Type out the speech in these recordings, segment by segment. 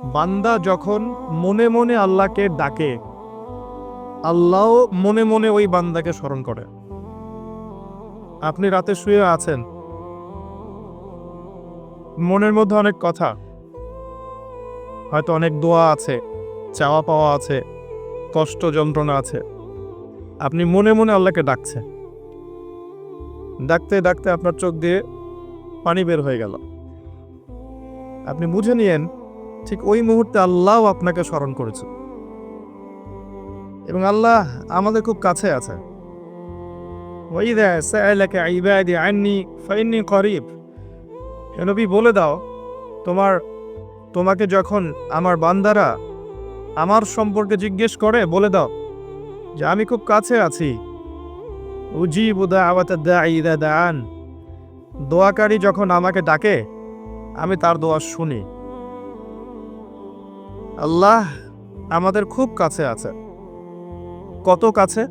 বান্দা যখন মনে মনে আল্লাহকে ডাকে আল্লাহ মনে মনে ওই বান্দাকে স্মরণ করে। আপনি রাতে শুয়ে আছেন? মনের মধ্যে অনেক কথা। হয়তো অনেক দোয়া আছে, চাওয়া পাওয়া আছে, কষ্ট যন্ত্রণা আছে। আপনি মনে মনে আল্লাহকে ডাকছেন। ডাকতে ডাকতে আপনার চোখ দিয়ে পানি বের হয়ে গেল। আপনি বুঝে নিয়েন ঠিক ওই মুহূর্তে আল্লাহ আপনাকে স্মরণ করেছে। এবং আল্লাহ আমাদের খুব কাছে আছে। করিব। হে বলে দাও, তোমার, তোমাকে যখন আমার বান্দারা আমার সম্পর্কে জিজ্ঞেস করে, বলে দাও যে আমি খুব কাছে আছি। উজিব দোয়াকারী যখন আমাকে ডাকে, আমি তার দোয়া শুনি। আল্লাহ আমাদের খুব কাছে আছে। কত কাছে?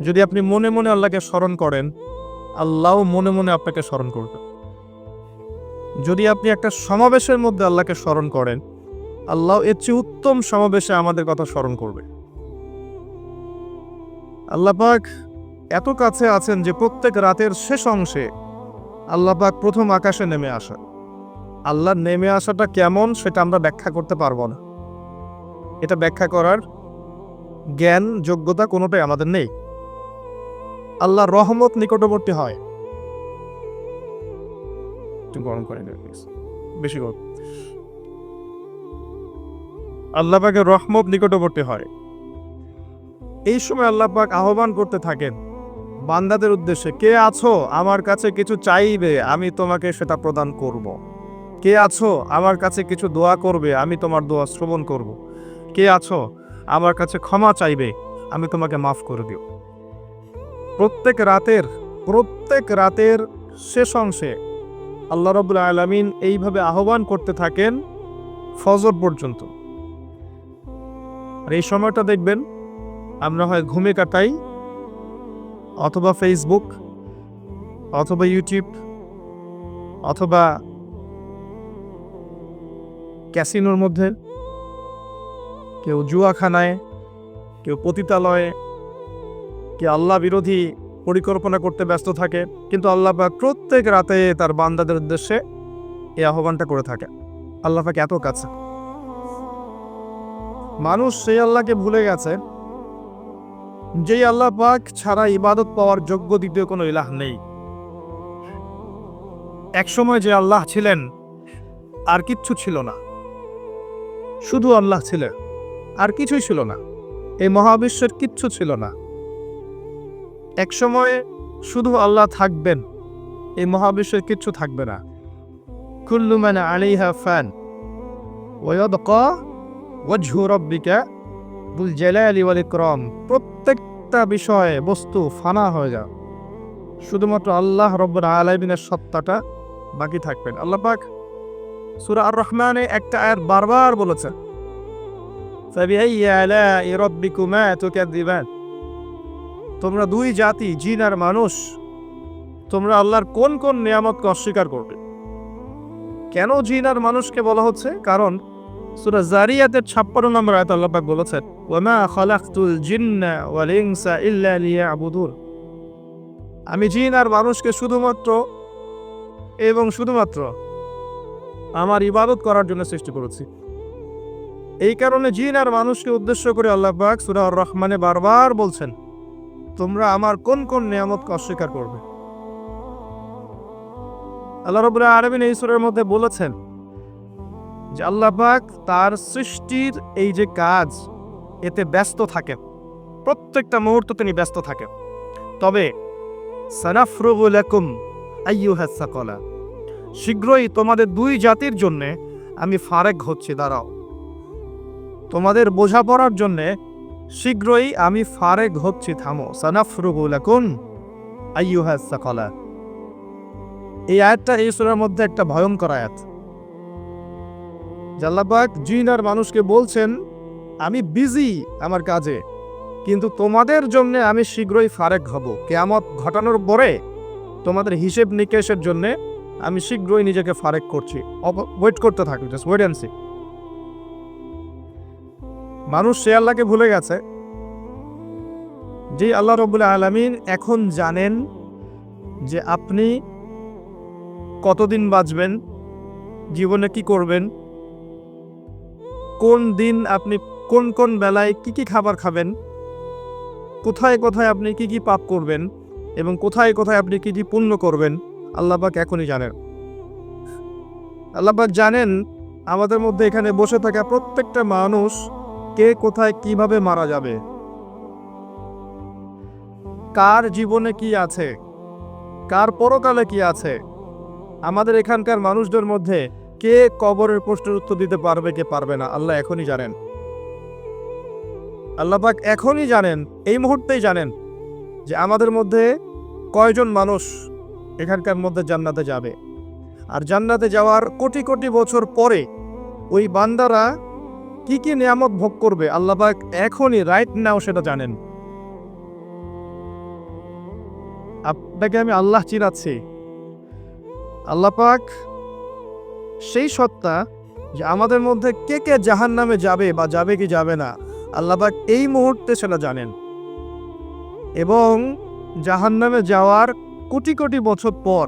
যদি আপনি মনে মনে আল্লাহকে স্মরণ করেন আল্লাহ মনে মনে আপনাকে স্মরণ করবে। যদি আপনি একটা সমাবেশের মধ্যে আল্লাহকে স্মরণ করেন, আল্লাহ এর চেয়ে উত্তম সমাবেশে আমাদের কথা স্মরণ করবে। আল্লাহ পাক এত কাছে আছেন যে প্রত্যেক রাতের শেষ অংশে আল্লাহ পাক প্রথম আকাশে নেমে আসা আল্লাহর নেমে আসাটা কেমন সেটা আমরা ব্যাখ্যা করতে পারব না। এটা ব্যাখ্যা করার জ্ঞান, যোগ্যতা কোনোটাই আমাদের নেই। আল্লাহর রহমত নিকটবর্তী হয়। গরম করে বেশি গরম। আল্লাহ রহমত নিকটবর্তী হয়। এই সময় আল্লাহ আহ্বান করতে থাকেন, বান্দাদের উদ্দেশ্যে, কে আছো? আমার কাছে কিছু চাইবে, আমি তোমাকে সেটা প্রদান করব। কে আছো? আমার কাছে কিছু দোয়া করবে, আমি তোমার দোয়া শ্রবণ করব। কে আছো? আমার কাছে ক্ষমা চাইবে, আমি তোমাকে মাফ করে দিও। প্রত্যেক রাতের প্রত্যেক রাতের শেষ অংশে আল্লাহ রবুল আলমিন এইভাবে আহ্বান করতে থাকেন ফজর পর্যন্ত। আর এই সময়টা দেখবেন, আমরা হয় ঘুমে কাটাই, অথবা ফেসবুক অথবা ইউটিউব অথবা ক্যাসিনোর মধ্যে। কেউ জুয়াখানায়, কেউ পতিতালয়ে, কেউ আল্লাহ বিরোধী পরিকল্পনা করতে ব্যস্ত থাকে। কিন্তু আল্লাহ প্রত্যেক রাতে তার বান্দাদের উদ্দেশ্যে এই আহ্বানটা করে থাকে। আল্লাহ পাক এত কাছে। মানুষ সেই আল্লাহকে ভুলে গেছে, যেই আল্লাহ পাক ছাড়া ইবাদত পাওয়ার যোগ্য দ্বিতীয় কোনো ইলাহ নেই। একসময় যে আল্লাহ ছিলেন, আর কিচ্ছু ছিল না। শুধু আল্লাহ ছিলেন, আর কিছুই ছিল না। এই মহাবিশ্বের কিচ্ছু ছিল না। একসময় শুধু আল্লাহ থাকবেন, এই মহাবিশ্বের কিচ্ছু থাকবে না। কুল্লু মানে আলিহা ফ্যান ওয়াদকা ওয়াজহু রব্বিকা বুল জালালি ওয়াল ইকরাম। প্রত্যেকটা বিষয়ে বস্তু ফানা হয়ে যাও শুধুমাত্র আল্লাহ রব্বুল আলামিনের সত্তাটা বাকি থাকবেন আল্লাহ পাক সূরা আর রহমানে একটা আয়াত বারবার আলাই তোমরা দুই জাতি, জিন আর মানুষ, তোমরা আল্লাহর কোন কোন নিয়ামতকে অস্বীকার করবে? কেন জিন আর মানুষকে বলা হচ্ছে? কারণ সুরা জারিয়াতের 56 নম্বর আয়াত আল্লাহ বলেছেন, ওয়ামা খালাকতুল জিন্না ওয়াল ইনসা ইল্লা লিয়াবুদুন। আমি জিন আর মানুষকে শুধুমাত্র এবং শুধুমাত্র আমার ইবাদত করার জন্য সৃষ্টি করেছি। এই কারণে জিন আর মানুষকে উদ্দেশ্য করে আল্লাহ পাক সূরা রহমানে বারবার বলছেন, তোমরা আমার কোন কোন নিয়ামতকে অস্বীকার করবে? আল্লাহ রবুল্লাহ আরবিন এই সুরের মধ্যে বলেছেন যে আল্লাহ তার সৃষ্টির এই যে কাজ, এতে ব্যস্ত থাকেন। প্রত্যেকটা মুহূর্ত তিনি ব্যস্ত থাকেন। তবে সানাফরুবুলাকুম আইয়ুহাসাকলা শীঘ্রই তোমাদের দুই জাতির জন্য আমি ফারেক হচ্ছি, দাঁড়াও। তোমাদের বোঝাপড়ার জন্যে শীঘ্রই আমি ফারেক হচ্ছি, থামো। সানাফরুবুলাকুম আইয়ুহাসাকলা এই আয়াতটা এই সুরের মধ্যে একটা ভয়ঙ্কর আয়াত। জাল্লাবাক জিন আর মানুষকে বলছেন, আমি বিজি আমার কাজে, কিন্তু তোমাদের জন্য আমি শীঘ্রই ফারেক হব। কেয়ামত ঘটানোর পরে তোমাদের হিসেব নিকেশের জন্য আমি শীঘ্রই নিজেকে ফারেক করছি। ওয়েট করতে থাকো জাস্ট ওয়েট অ্যান্ড সি মানুষ সে আল্লাহকে ভুলে গেছে, যে আল্লাহ রবুল্লা আলমিন এখন জানেন যে আপনি কতদিন বাঁচবেন, জীবনে কি করবেন, কোন দিন আপনি কোন কোন বেলায় কি কি খাবার খাবেন, কোথায় কোথায় আপনি কি কি পাপ করবেন, এবং কোথায় কোথায় আপনি কি কি পুণ্য করবেন আল্লাহবাক এখনই জানেন। আল্লাহবাক জানেন আমাদের মধ্যে এখানে বসে থাকা প্রত্যেকটা মানুষ কে কোথায় কীভাবে মারা যাবে। কার জীবনে কি আছে? কার পরকালে কি আছে? আমাদের এখানকার মানুষদের মধ্যে কে কবরের প্রশ্নের উত্তর দিতে পারবে কে পারবে না, আল্লাহ এখনই জানেন। আল্লাহ পাক এখনই জানেন, এই মুহূর্তেই জানেন যে আমাদের মধ্যে কয়জন মানুষ এখানকার মধ্যে জান্নাতে যাবে। আর জান্নাতে যাওয়ার কোটি কোটি বছর পরে ওই বান্দারা কি কি নিয়ামত ভোগ করবে আল্লাহবাক এখনই রাইট নাও সেটা জানেন। আপনাকে আমি আল্লাহ চিনাচ্ছি। আল্লাহ পাক সেই সত্তা যে আমাদের মধ্যে কে কে জাহান নামে যাবে বা যাবে কি যাবে না, আল্লাহ পাক এই মুহূর্তে সেটা জানেন। এবং জাহান নামে যাওয়ার কোটি কোটি বছর পর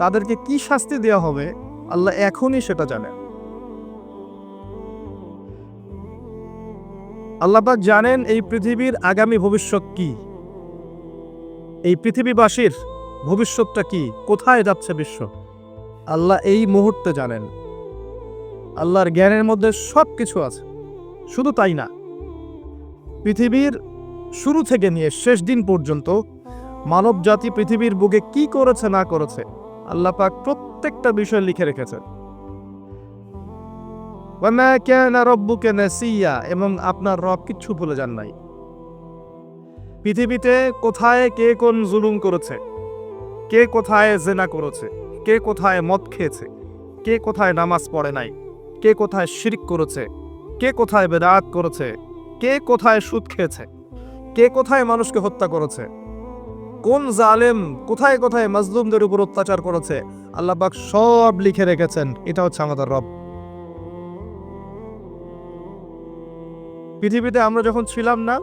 তাদেরকে কি শাস্তি দেওয়া হবে, আল্লাহ এখনই সেটা জানেন। আল্লাপাক জানেন এই পৃথিবীর আগামী ভবিষ্যৎ কি। এই পৃথিবীবাসীর ভবিষ্যৎটা কি, কোথায় যাচ্ছে বিশ্ব। আল্লাহ এই মুহূর্তে জানেন। আল্লাহর জ্ঞানের মধ্যে সব কিছু আছে, শুধু তাই না। পৃথিবীর শুরু থেকে নিয়ে শেষ দিন পর্যন্ত মানব জাতি পৃথিবীর বুকে কি করেছে, না করেছে, আল্লাহ পাক প্রত্যেকটা বিষয় লিখে রেখেছেন। রব্বুকা নাসিয়া, এবং আপনার রব কিচ্ছু ভুলে যান নাই। পৃথিবীতে কোথায় কে কোন জুলুম করেছে, কে কোথায় জেনা করেছে, কে কোথায় মদ খেয়েছে, কে কোথায় নামাজ পড়ে নাই, কে কোথায় শিরিক করেছে, কে কোথায় বেদাত করেছে, কে কোথায় সুদ খেয়েছে, কে কোথায় মানুষকে হত্যা করেছে কোন জালেম কোথায় কোথায় মাজলুমদের উপর অত্যাচার করেছে? আল্লাহ পাক সব লিখে রেখেছেন। এটা হচ্ছে আমাদের রব। পৃথিবীতে আমরা যখন ছিলাম না,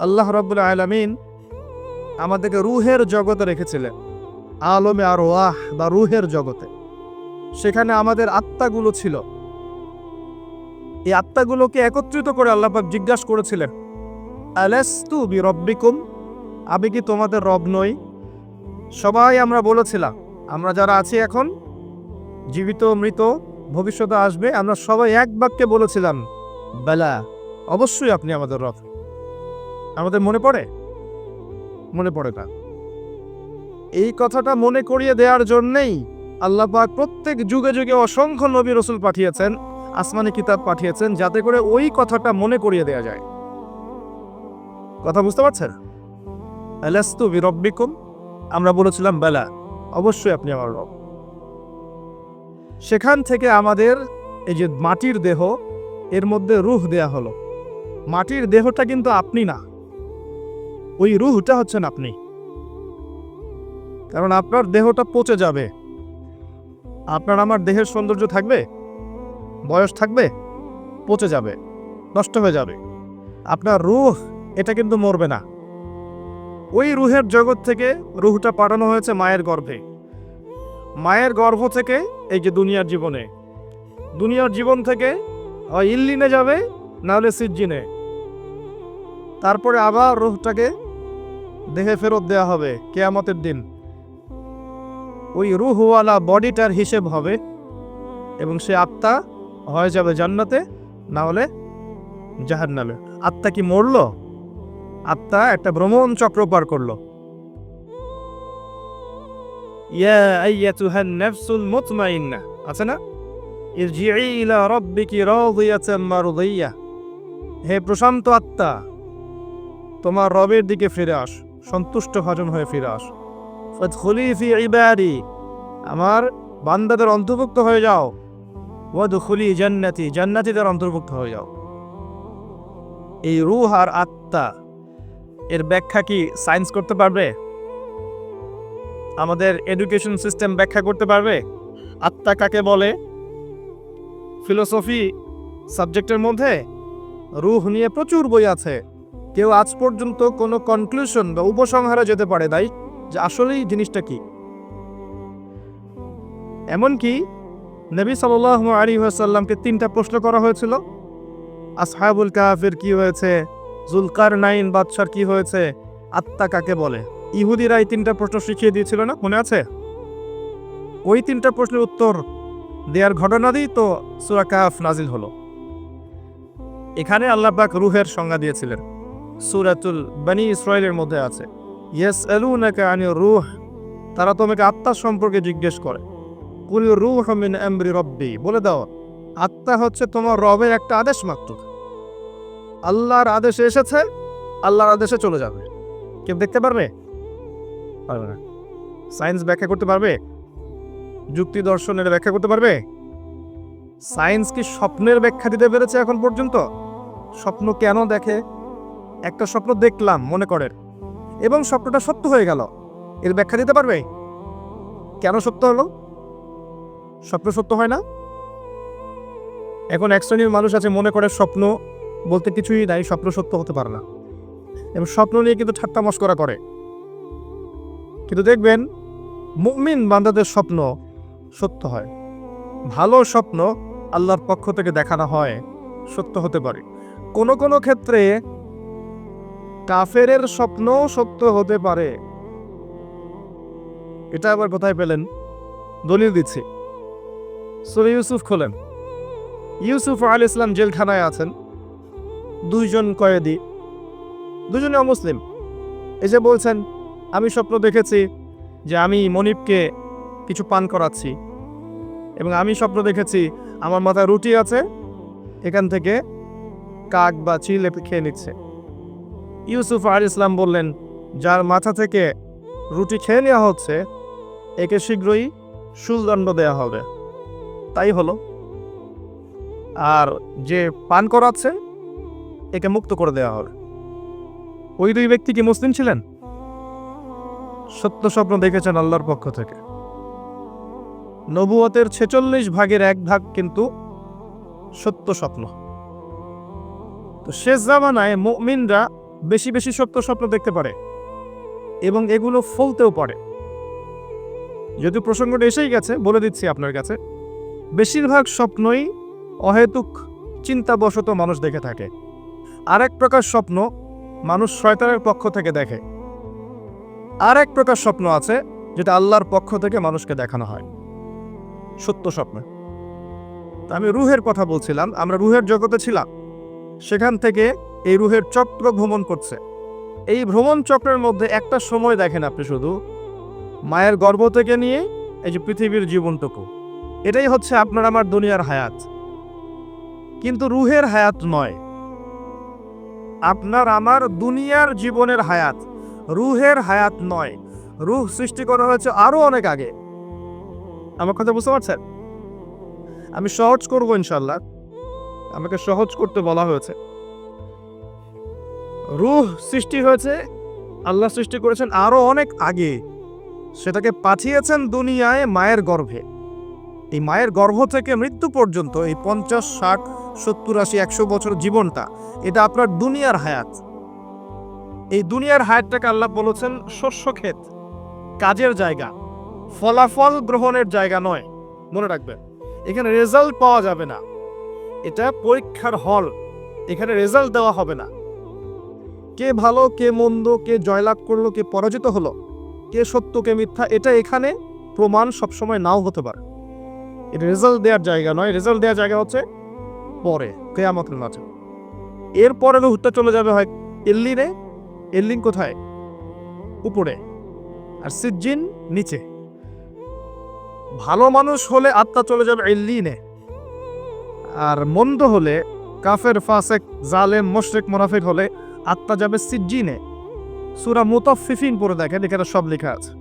আল্লাহ রব্বুল আলমিন আমাদেরকে রুহের জগতে রেখেছিলেন। আলমে আর ওয়াহ বা রুহের জগতে। সেখানে আমাদের আত্মাগুলো ছিল। এই আত্মাগুলোকে একত্রিত করে আল্লাপাক জিজ্ঞাসা করেছিলেন, আলেস্তু বি রব্বিকুম আমি কি তোমাদের রব নই? সবাই আমরা বলেছিলাম, আমরা যারা আছি এখন, জীবিত, মৃত, ভবিষ্যতে আসবে, আমরা সবাই এক বাক্যে বলেছিলাম, বেলা, অবশ্যই আপনি আমাদের রব। আমাদের মনে পড়ে? মনে পড়ে না। এই কথাটা মনে করিয়ে দেওয়ার জন্যেই আল্লাহ পাক প্রত্যেক যুগে যুগে অসংখ্য নবী রসুল পাঠিয়েছেন, আসমানি কিতাব পাঠিয়েছেন, যাতে করে ওই কথাটা মনে করিয়ে দেওয়া যায়। কথা বুঝতে পারছেন? আলাস্তু বিরব্বিকুম? আমরা বলেছিলাম, বেলা, অবশ্যই আপনি আমার রব। সেখান থেকে আমাদের এই যে মাটির দেহ, এর মধ্যে রুহ দেয়া হলো। মাটির দেহটা কিন্তু আপনি না। ওই রুহটা হচ্ছেন আপনি। কারণ আপনার দেহটা পচে যাবে। আপনার আমার দেহের সৌন্দর্য থাকবে? বয়স থাকবে? পচে যাবে। নষ্ট হয়ে যাবে। আপনার রুহ, এটা কিন্তু মরবে না। ওই রুহের জগৎ থেকে রুহটা পাঠানো হয়েছে মায়ের গর্ভে। মায়ের গর্ভ থেকে এই যে দুনিয়ার জীবনে। দুনিয়ার জীবন থেকে হয় ইল্লিনে যাবে না হলে সিজ্জিনে। তারপরে আবার রুহটাকে দেহে ফেরত দেওয়া হবে কেয়ামতের দিন। ওই রুহওয়ালা বডিটার হিসেব হবে এবং সে আত্মা হয়ে যাবে জান্নাতে না হলে জাহার নামে আত্মা কি মরল? আত্মা একটা ভ্রমণ চক্র পার করল। ইয়া আইয়াতুহান নাফসুল মুতমাইন্না। আছে না? ইরজিই ইলা রাব্বিকি রাদিয়াতাম মারদিয়া। হে প্রশান্ত আত্মা, তোমার রবের দিকে ফিরে আস, সন্তুষ্ট ভাজন হয়ে ফিরে আস। ফাদখুলি ফি ইবাদি, আমার বান্দাদের অন্তর্ভুক্ত হয়ে যাও। ওয়াদখুলি জান্নাতি, জান্নাতীদের অন্তর্ভুক্ত হয়ে যাও। এই রুহ আর আত্মা এর ব্যাখ্যা কি সায়েন্স করতে পারবে? আমাদের এডুকেশন সিস্টেম ব্যাখ্যা করতে পারবে? আত্মা কাকে বলে? ফিলোসফি সাবজেক্টের মধ্যে রুহ নিয়ে প্রচুর বই আছে। কেউ আজ পর্যন্ত কোনো কনক্লুশন বা উপসংহারে যেতে পারে তাই, যে আসলেই জিনিসটা কি? এমনকি নবী সাল আলী আসাল্লামকে তিনটা প্রশ্ন করা হয়েছিল। আসহাবুল কাফের কি হয়েছে? জুলকার নাইন বাদশার কি হয়েছে? আত্মা কাকে বলে? ইহুদিরা এই তিনটা প্রশ্ন শিখিয়ে দিয়েছিল না? মনে আছে? ওই তিনটা প্রশ্নের উত্তর দেওয়ার ঘটনা দিই তো সুরা কাফ নাজিল হলো। এখানে আল্লাহ পাক রুহের সংজ্ঞা দিয়েছিলেন। সুরাতুল বানি ইসরায়েলের মধ্যে আছে। ইয়েস আলুনাকা আনি রুহ। তারা তোমাকে আত্মা সম্পর্কে জিজ্ঞেস করে। কুল রুহ মিন আমরি রব্বি। বলে দাও, আত্মা হচ্ছে তোমার রবের একটা আদেশ মাত্র আল্লাহর আদেশে এসেছে, আল্লাহর আদেশে চলে যাবে। কেউ দেখতে পারবে? পারবে না। সায়েন্স ব্যাখ্যা করতে পারবে? যুক্তি দর্শনের ব্যাখ্যা করতে পারবে? সায়েন্স কি স্বপ্নের ব্যাখ্যা দিতে পেরেছে এখন পর্যন্ত? স্বপ্ন কেন দেখে? একটা স্বপ্ন দেখলাম, মনে করেন এবং স্বপ্নটা সত্য হয়ে গেল। এর ব্যাখ্যা দিতে পারবে? কেন সত্য হলো? স্বপ্ন সত্য হয় না? এখন এক শ্রেণির মানুষ আছে, মনে করে স্বপ্ন বলতে কিছুই নাই, স্বপ্ন সত্য হতে পারে না। এবং স্বপ্ন নিয়ে কিন্তু ঠাট্টা মস্করা করে। কিন্তু দেখবেন, মুমিন বান্দাদের স্বপ্ন সত্য হয়। ভালো স্বপ্ন আল্লাহর পক্ষ থেকে দেখানো হয়, সত্য হতে পারে। কোনো কোনো ক্ষেত্রে কাফেরের স্বপ্ন সত্য হতে পারে। এটা আবার কোথায় পেলেন? দলিল দিচ্ছি। সুরে ইউসুফ খোলেন। ইউসুফ আল ইসলাম জেলখানায় আছেন। দুইজন কয়েদি। দুজনে অমুসলিম এসে বলছেন, আমি স্বপ্ন দেখেছি যে আমি মনিবকে কিছু পান করাচ্ছি। এবং আমি স্বপ্ন দেখেছি আমার মাথায় রুটি আছে, এখান থেকে কাক বা চিল খেয়ে নিচ্ছে। ইউসুফ আর ইসলাম বললেন, যার মাথা থেকে রুটি খেয়ে নেওয়া হচ্ছে, একে শীঘ্রই শুলদণ্ড দেওয়া হবে। তাই হলো। আর যে পান করাচ্ছে একে মুক্ত করে দেওয়া হবে। ওই দুই ব্যক্তি কি মুসলিম ছিলেন? সত্য স্বপ্ন দেখেছেন আল্লাহর পক্ষ থেকে। নবুয়তের ছেচল্লিশ ভাগের এক ভাগ কিন্তু সত্য স্বপ্ন। তো শেষ জামানায় মুমিনরা বেশি বেশি সত্য স্বপ্ন দেখতে পারে এবং এগুলো ফলতেও পারে। যদি প্রসঙ্গটা এসেই গেছে, বলে দিচ্ছি আপনার কাছে, বেশিরভাগ স্বপ্নই অহেতুক, চিন্তাবশত মানুষ দেখে থাকে। আর এক প্রকার স্বপ্ন মানুষ শয়তানের পক্ষ থেকে দেখে। আর এক প্রকার স্বপ্ন আছে যেটা আল্লাহর পক্ষ থেকে মানুষকে দেখানো হয়। সত্য স্বপ্ন। আমি রুহের কথা বলছিলাম, আমরা রুহের জগতে ছিলাম। সেখান থেকে এই রুহের চক্র ভ্রমণ করছে। এই ভ্রমণ চক্রের মধ্যে একটা সময় দেখেন আপনি শুধু, মায়ের গর্ভ থেকে নিয়ে এই যে পৃথিবীর জীবনটুকু। এটাই হচ্ছে আপনার আমার দুনিয়ার হায়াত। কিন্তু রুহের হায়াত নয়। আপনার আমার দুনিয়ার জীবনের হায়াত, রুহের হায়াত নয়। রুহ সৃষ্টি করা হয়েছে আরও অনেক আগে। আমার কথা বুঝতে পারছেন? আমি সহজ করব ইনশাল্লাহ আমাকে সহজ করতে বলা হয়েছে। রুহ সৃষ্টি হয়েছে, আল্লাহ সৃষ্টি করেছেন আরও অনেক আগে। সেটাকে পাঠিয়েছেন দুনিয়ায় মায়ের গর্ভে। এই মায়ের গর্ভ থেকে মৃত্যু পর্যন্ত এই পঞ্চাশ, ষাট, সত্তর, আশি, একশো বছর জীবনটা, এটা আপনার দুনিয়ার হায়াত। এই দুনিয়ার হায়াতটাকে আল্লাহ বলেছেন শস্য ক্ষেত, কাজের জায়গা, ফলাফল গ্রহণের জায়গা নয়। মনে রাখবেন, এখানে রেজাল্ট পাওয়া যাবে না। এটা পরীক্ষার হল, এখানে রেজাল্ট দেওয়া হবে না। কে ভালো, কে মন্দ, কে জয়লাভ করল, কে পরাজিত হলো, কে সত্য, কে মিথ্যা, এটা এখানে প্রমাণ সবসময় নাও হতে পারে। রেজাল্ট দেওয়ার জায়গা নয়, রেজাল্ট দেওয়ার জায়গা হচ্ছে পরে, কেয়ামতের মাঝে এরপরে রুহটা চলে যাবে হয় এল্লিনে, এল্লিন কোথায়? উপরে, আর সিজ্জিন নিচে। ভালো মানুষ হলে আত্মা চলে যাবে এল্লিনে, আর মন্দ হলে কাফের, ফাসেক, জালেম, মোশরেক, মোনাফিক হলে আত্মা যাবে সিজ্জিনে। সুরা মুতাফিফিন পরে দেখেন, এখানে সব লেখা আছে।